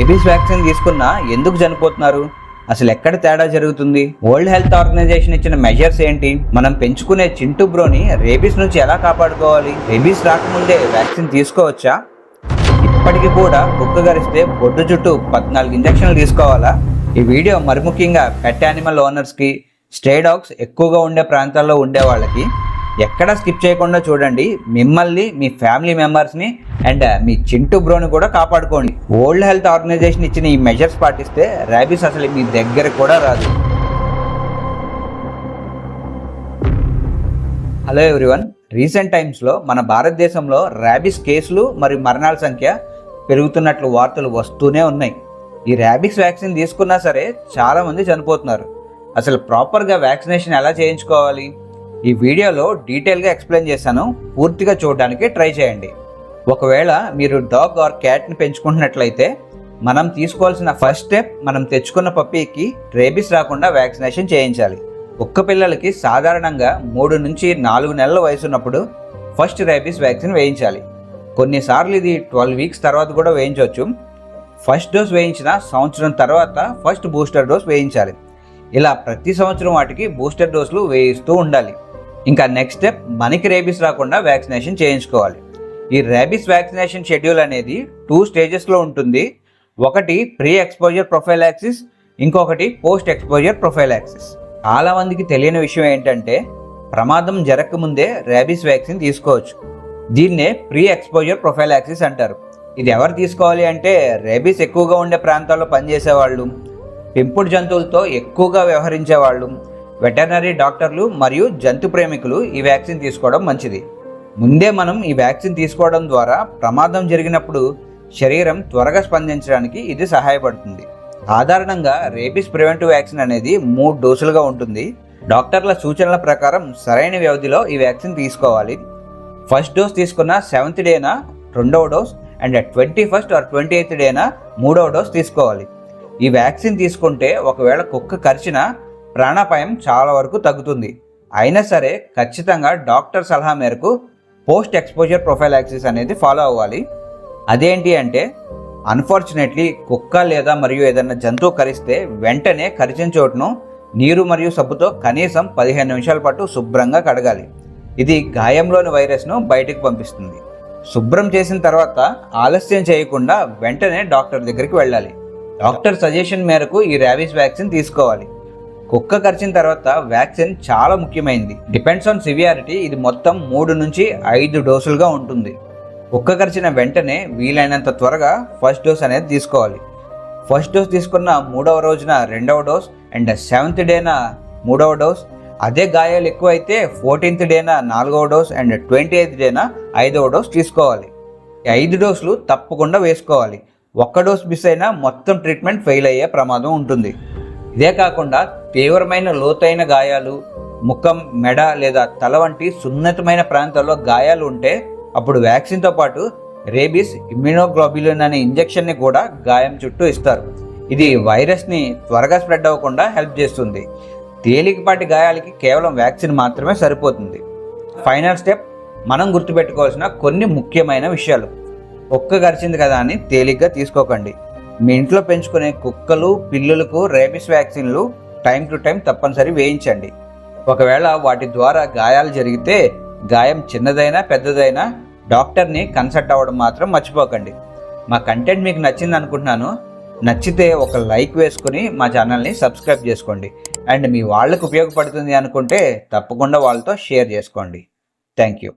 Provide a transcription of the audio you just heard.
Rabies vaccine తీసుకున్నా ఎందుకు చనిపోతున్నారు? అసలు ఎక్కడ తేడా జరుగుతుంది? వరల్డ్ హెల్త్ ఆర్గనైజేషన్ ఇచ్చిన మెజర్స్ ఏంటి? మనం పెంచుకునే చింటు బ్రోని రేబీస్ నుంచి ఎలా కాపాడుకోవాలి? రేబీస్ రాకముందే వ్యాక్సిన్ తీసుకోవచ్చా? ఇప్పటికీ కూడా కుక్క గరిస్తే బొడ్డు చుట్టూ పద్నాలుగు ఇంజక్షన్లు తీసుకోవాలా? ఈ వీడియో మరి ముఖ్యంగా పెట్ యానిమల్ ఓనర్స్కి స్టే డాగ్స్ ఎక్కువగా ఉండే ప్రాంతాల్లో ఉండే వాళ్ళకి ఎక్కడ స్కిప్ చేయకుండా చూడండి. మిమ్మల్ని మీ ఫ్యామిలీ మెంబర్స్ని అండ్ మీ చింటూ బ్రోని కూడా కాపాడుకోండి. వరల్డ్ హెల్త్ ఆర్గనైజేషన్ ఇచ్చిన ఈ మెజర్స్ పాటిస్తే ర్యాబీస్ అసలు మీ దగ్గర కూడా రాదు. Hello everyone. రీసెంట్ టైమ్స్లో మన భారతదేశంలో ర్యాబిస్ కేసులు మరియు మరణాల సంఖ్య పెరుగుతున్నట్లు వార్తలు వస్తూనే ఉన్నాయి. ఈ ర్యాబిక్స్ వ్యాక్సిన్ తీసుకున్నా సరే చాలామంది చనిపోతున్నారు. అసలు ప్రాపర్గా వ్యాక్సినేషన్ ఎలా చేయించుకోవాలి? ఈ వీడియోలో డీటెయిల్గా ఎక్స్ప్లెయిన్ చేశాను. పూర్తిగా చూడడానికి ట్రై చేయండి. ఒకవేళ మీరు డాగ్ ఆర్ క్యాట్ని పెంచుకుంటున్నట్లయితే మనం తీసుకోవాల్సిన ఫస్ట్ స్టెప్ మనం తెచ్చుకున్న పప్పీకి రేబిస్ రాకుండా వ్యాక్సినేషన్ చేయించాలి. కుక్క పిల్లలకి సాధారణంగా మూడు నుంచి నాలుగు నెలల వయసు ఉన్నప్పుడు ఫస్ట్ రేబీస్ వ్యాక్సిన్ వేయించాలి. కొన్నిసార్లు ఇది ట్వెల్వ్ వీక్స్ తర్వాత కూడా వేయించవచ్చు. ఫస్ట్ డోస్ వేయించిన సంవత్సరం తర్వాత ఫస్ట్ బూస్టర్ డోస్ వేయించాలి. ఇలా ప్రతి సంవత్సరం వాటికి బూస్టర్ డోసులు వేయిస్తూ ఉండాలి. ఇంకా నెక్స్ట్ స్టెప్ మనకి రేబీస్ రాకుండా వ్యాక్సినేషన్ చేయించుకోవాలి. ఈ రేబీస్ వ్యాక్సినేషన్ షెడ్యూల్ అనేది టూ స్టేజెస్లో ఉంటుంది. ఒకటి ప్రీ ఎక్స్పోజర్ ప్రొఫైల్ యాక్సిస్ ఇంకొకటి పోస్ట్ ఎక్స్పోజర్ ప్రొఫైల్ యాక్సిస్ చాలా మందికి తెలియని విషయం ఏంటంటే ప్రమాదం జరగకముందే ర్యాబీస్ వ్యాక్సిన్ తీసుకోవచ్చు. దీన్నే ప్రీ ఎక్స్పోజర్ ప్రొఫైల్ యాక్సిస్ అంటారు. ఇది ఎవరు తీసుకోవాలి అంటే రేబీస్ ఎక్కువగా ఉండే ప్రాంతాల్లో పనిచేసేవాళ్ళు పెంపుడు జంతువులతో ఎక్కువగా వ్యవహరించే వాళ్ళు వెటర్నరీ డాక్టర్లు మరియు జంతు ప్రేమికులు ఈ వ్యాక్సిన్ తీసుకోవడం మంచిది. ముందే మనం ఈ వ్యాక్సిన్ తీసుకోవడం ద్వారా ప్రమాదం జరిగినప్పుడు శరీరం త్వరగా స్పందించడానికి ఇది సహాయపడుతుంది. సాధారణంగా రేబీస్ ప్రివెంటివ్ వ్యాక్సిన్ అనేది మూడు డోసులుగా ఉంటుంది. డాక్టర్ల సూచనల ప్రకారం సరైన వ్యవధిలో ఈ వ్యాక్సిన్ తీసుకోవాలి. ఫస్ట్ డోస్ తీసుకున్న సెవెంత్ డేనా రెండవ dose and twenty first or twenty eighth డేనా మూడవ డోస్ తీసుకోవాలి. ఈ వ్యాక్సిన్ తీసుకుంటే ఒకవేళ కుక్క కరిచిన ప్రాణాపాయం చాలా వరకు తగ్గుతుంది. అయినా సరే ఖచ్చితంగా డాక్టర్ సలహా మేరకు పోస్ట్ ఎక్స్పోజర్ ప్రొఫైల్ యాక్సిస్ అనేది ఫాలో అవ్వాలి. అదేంటి అంటే అన్ఫార్చునేట్లీ కుక్క లేదా మరియు ఏదైనా జంతువు కరిస్తే వెంటనే కరిచిన చోటును నీరు మరియు సబ్బుతో కనీసం పదిహేను నిమిషాల పాటు శుభ్రంగా కడగాలి. ఇది గాయంలోని వైరస్ను బయటకు పంపిస్తుంది. శుభ్రం చేసిన తర్వాత ఆలస్యం చేయకుండా వెంటనే డాక్టర్ దగ్గరికి వెళ్ళాలి. డాక్టర్ సజెషన్ మేరకు ఈ ర్యాబీస్ వ్యాక్సిన్ తీసుకోవాలి. కుక్క కరిచిన తర్వాత వ్యాక్సిన్ చాలా ముఖ్యమైనది డిపెండ్స్ ఆన్ సివియారిటీ ఇది మొత్తం మూడు నుంచి ఐదు డోసులుగా ఉంటుంది. కుక్క కరిచిన వెంటనే వీలైనంత త్వరగా ఫస్ట్ డోస్ అనేది తీసుకోవాలి. ఫస్ట్ డోస్ తీసుకున్న మూడవ రోజున రెండవ డోస్ అండ్ సెవెంత్ డేన మూడవ డోస్. అదే గాయాలు ఎక్కువైతే ఫోర్టీన్త్ డేన నాలుగవ డోస్ అండ్ ట్వంటీ ఎయిత్ డేన ఐదవ డోస్ తీసుకోవాలి. ఐదు డోసులు తప్పకుండా వేసుకోవాలి. ఒక్క డోస్ మిస్ అయినా మొత్తం ట్రీట్మెంట్ ఫెయిల్ అయ్యే ప్రమాదం ఉంటుంది. ఇదే కాకుండా తీవ్రమైన లోతైన గాయాలు ముఖం మెడ లేదా తల వంటి సున్నితమైన ప్రాంతాల్లో గాయాలు ఉంటే అప్పుడు వ్యాక్సిన్తో పాటు రేబీస్ ఇమ్యూనోగ్లోబులిన్ అనే ఇంజెక్షన్ని కూడా గాయం చుట్టూ ఇస్తారు. ఇది వైరస్ని త్వరగా స్ప్రెడ్ అవ్వకుండా హెల్ప్ చేస్తుంది. తేలికపాటి గాయాలకి కేవలం వ్యాక్సిన్ మాత్రమే సరిపోతుంది. ఫైనల్ స్టెప్ మనం గుర్తుపెట్టుకోవాల్సిన కొన్ని ముఖ్యమైన విషయాలు. ఒక్క గరిచింది కదా అని తేలిగ్గా తీసుకోకండి. మీ ఇంట్లో పెంచుకునే కుక్కలు పిల్లులకు రేబిస్ వ్యాక్సిన్లు టైం టు టైం తప్పనిసరి వేయించండి. ఒకవేళ వాటి ద్వారా గాయాలు జరిగితే గాయం చిన్నదైనా పెద్దదైనా డాక్టర్ని కన్సల్ట్ అవ్వడం మాత్రం మర్చిపోకండి. మా కంటెంట్ మీకు నచ్చింది అనుకుంటున్నాను. నచ్చితే ఒక లైక్ వేసుకుని మా ఛానల్ని సబ్స్క్రైబ్ చేసుకోండి. అండ్ మీ వాళ్ళకు ఉపయోగపడుతుంది అనుకుంటే తప్పకుండా వాళ్ళతో షేర్ చేసుకోండి. Thank you.